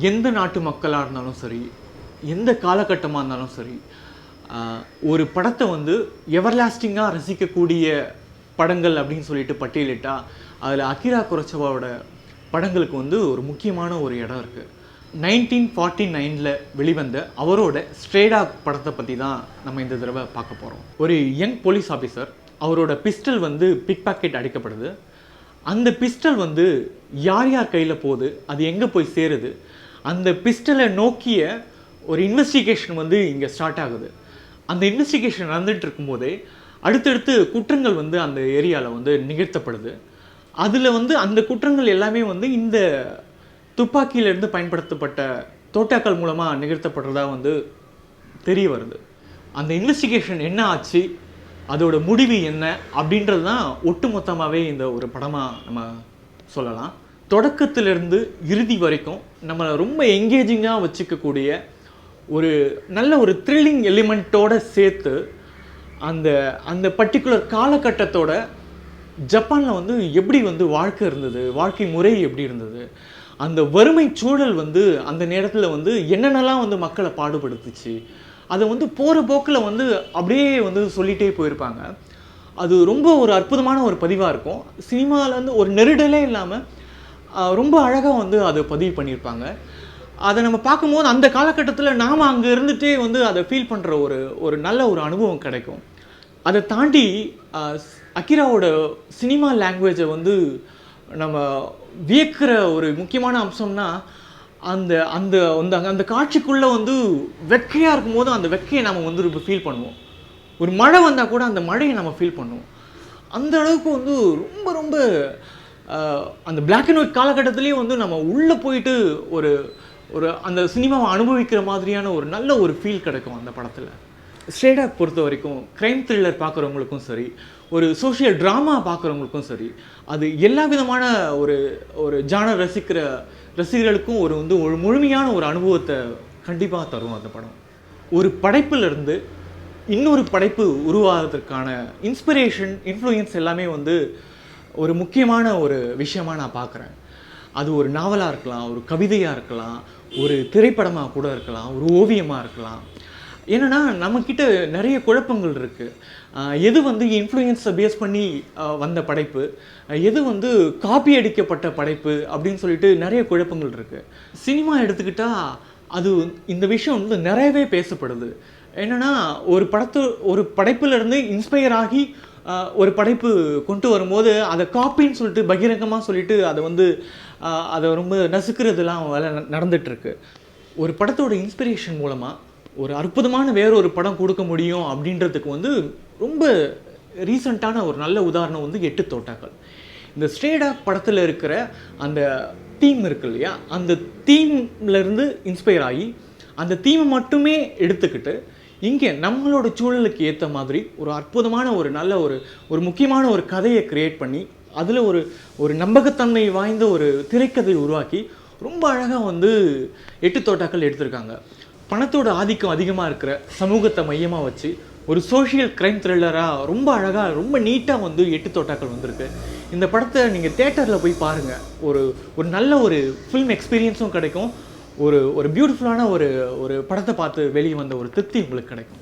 எந்த நாட்டு மக்களாக இருந்தாலும் சரி எந்த காலகட்டமாக இருந்தாலும் சரி ஒரு படத்தை வந்து எவர்லாஸ்டிங்காக ரசிக்கக்கூடிய படங்கள் அப்படின்னு சொல்லிட்டு பட்டியலிட்டால் அதில் அகிரா குரச்சவாவோட படங்களுக்கு வந்து ஒரு முக்கியமான ஒரு இடம் இருக்குது நைன்டீன் ஃபார்ட்டி நைனில் வெளிவந்த அவரோட ஸ்ட்ரேடா படத்தை பற்றி தான் நம்ம இந்த தடவை பார்க்க போகிறோம் ஒரு யங் போலீஸ் ஆஃபீஸர் அவரோட பிஸ்டல் வந்து பிக் பாக்கெட் அடிக்கப்படுது. அந்த பிஸ்டல் வந்து யார் யார் கையில் போகுது அது எங்கே போய் சேருது அந்த பிஸ்டலை நோக்கிய ஒரு இன்வெஸ்டிகேஷன் வந்து இங்கே ஸ்டார்ட் ஆகுது. அந்த இன்வெஸ்டிகேஷன் நடந்துகிட்டு இருக்கும்போதே அடுத்தடுத்து குற்றங்கள் வந்து அந்த ஏரியாவில் வந்து நிகழ்த்தப்படுது. அதில் வந்து அந்த குற்றங்கள் எல்லாமே வந்து இந்த துப்பாக்கியிலிருந்து பயன்படுத்தப்பட்ட தோட்டாக்கள் மூலமாக நிகழ்த்தப்படுறதா வந்து தெரிய வருது. அந்த இன்வெஸ்டிகேஷன் என்ன ஆச்சு? அதோட முடிவு என்ன? அப்படின்றது தான் ஒட்டுமொத்தமாகவே இந்த ஒரு படமாக நம்ம சொல்லலாம். தொடக்கத்திலிருந்து இறுதி வரைக்கும் நம்மளை ரொம்ப எங்கேஜிங்காக வச்சுக்கக்கூடிய ஒரு நல்ல ஒரு த்ரில்லிங் எலிமெண்ட்டோட சேர்த்து அந்த அந்த பர்டிகுலர் காலகட்டத்தோட ஜப்பானில் வந்து எப்படி வந்து வாழ்க்கை இருந்தது வாழ்க்கை முறை எப்படி இருந்தது அந்த வறுமை சூழல் வந்து அந்த நேரத்தில் வந்து என்னென்னலாம் வந்து மக்களை பாடுபடுத்துச்சு அதை வந்து போகிற போக்கில் வந்து அப்படியே வந்து சொல்லிகிட்டே போயிருப்பாங்க. அது ரொம்ப ஒரு அற்புதமான ஒரு பதிவாக இருக்கும். சினிமாவில் வந்து ஒரு நெருடலே இல்லாமல் ரொம்ப அழகாக வந்து அதை பதிவு பண்ணியிருப்பாங்க. அதை நம்ம பார்க்கும்போது அந்த காலகட்டத்தில் நாம் அங்கே இருந்துகிட்டே வந்து அதை ஃபீல் பண்ணுற ஒரு ஒரு நல்ல ஒரு அனுபவம் கிடைக்கும். அதை தாண்டி அக்கிராவோட சினிமா லாங்குவேஜை வந்து நம்ம வியக்கிற ஒரு முக்கியமான அம்சம்னா அந்த அந்த அந்த அந்த காட்சிக்குள்ளே வந்து வெக்கையாக இருக்கும்போது அந்த வெக்கையை நம்ம வந்து இப்போ ஃபீல் பண்ணுவோம். ஒரு மழை வந்தால் கூட அந்த மழையை நம்ம ஃபீல் பண்ணுவோம். அந்த அளவுக்கு வந்து ரொம்ப ரொம்ப அந்த பிளாக் அண்ட் ஒயிட் காலகட்டத்திலேயே வந்து நம்ம உள்ளே போயிட்டு ஒரு ஒரு அந்த சினிமாவை அனுபவிக்கிற மாதிரியான ஒரு நல்ல ஒரு ஃபீல் கிடைக்கும் அந்த படத்தில். ஸ்ட்ரேடாக பொறுத்த வரைக்கும் க்ரைம் த்ரில்லர் பார்க்குறவங்களுக்கும் சரி ஒரு சோஷியல் ட்ராமா பார்க்குறவங்களுக்கும் சரி அது எல்லா விதமான ஒரு ஒரு ஜான ரசிக்கிற ரசிகர்களுக்கும் ஒரு வந்து ஒரு முழுமையான ஒரு அனுபவத்தை கண்டிப்பாக தரும் அந்த படம். ஒரு படைப்பிலிருந்து இன்னொரு படைப்பு உருவாகிறதுக்கான இன்ஸ்பிரேஷன் இன்ஃப்ளூயன்ஸ் எல்லாமே வந்து ஒரு முக்கியமான ஒரு விஷயமா நான் பார்க்குறேன். அது ஒரு நாவலாக இருக்கலாம் ஒரு கவிதையாக இருக்கலாம் ஒரு திரைப்படமாக கூட இருக்கலாம் ஒரு ஓவியமாக இருக்கலாம். என்னென்னா நம்மக்கிட்ட நிறைய குழப்பங்கள் இருக்குது எது வந்து இன்ஃப்ளூயன்ஸை பேஸ் பண்ணி வந்த படைப்பு? எது வந்து காப்பி அடிக்கப்பட்ட படைப்பு? அப்படின்னு சொல்லிட்டு நிறைய குழப்பங்கள் இருக்குது சினிமா எடுத்துக்கிட்டால் அது இந்த விஷயம் வந்து நிறையவே பேசப்படுது. என்னென்னா ஒரு படத்து ஒரு படைப்பிலிருந்து இன்ஸ்பயர் ஆகி ஒரு படைப்பு கொண்டு வரும்போது அதை காப்பின்னு சொல்லிட்டு பகிரங்கமாக சொல்லிட்டு அதை வந்து அதை ரொம்ப நசுக்கிறதுலாம் வேலை ந- ஒரு படத்தோட இன்ஸ்பிரேஷன் மூலமாக ஒரு அற்புதமான வேறொரு படம் கொடுக்க முடியும் அப்படின்றதுக்கு வந்து ரொம்ப ரீசண்டான ஒரு நல்ல உதாரணம் வந்து எட்டு தோட்டாக்கள் இந்த ஸ்ட்ரேடாக் படத்தில் இருக்கிற அந்த தீம் இருக்கு இல்லையா? அந்த தீம்லேருந்து இன்ஸ்பயர் ஆகி அந்த தீமை மட்டுமே எடுத்துக்கிட்டு இங்கே நம்மளோட சூழலுக்கு ஏற்ற மாதிரி ஒரு அற்புதமான ஒரு நல்ல ஒரு ஒரு முக்கியமான ஒரு கதையை க்ரியேட் பண்ணி அதில் ஒரு ஒரு நம்பகத்தன்மை வாய்ந்த ஒரு திரைக்கதை உருவாக்கி ரொம்ப அழகாக வந்து எட்டு தோட்டாக்கள் எடுத்திருக்காங்க. பணத்தோட ஆதிக்கம் அதிகமாக இருக்கிற சமூகத்தை மையமாக வச்சு ஒரு சோஷியல் க்ரைம் த்ரில்லராக ரொம்ப அழகாக ரொம்ப நீட்டாக வந்து எட்டு தோட்டாக்கள் வந்திருக்கு. இந்த படத்தை நீங்கள் தேட்டரில் போய் பாருங்கள் ஒரு ஒரு நல்ல ஒரு ஃபில்ம் எக்ஸ்பீரியன்ஸும் கிடைக்கும். ஒரு ஒரு பியூட்டிஃபுல்லான ஒரு ஒரு படத்தை பார்த்து வெளியே வந்த ஒரு திருப்தி உங்களுக்கு கிடைக்கும்.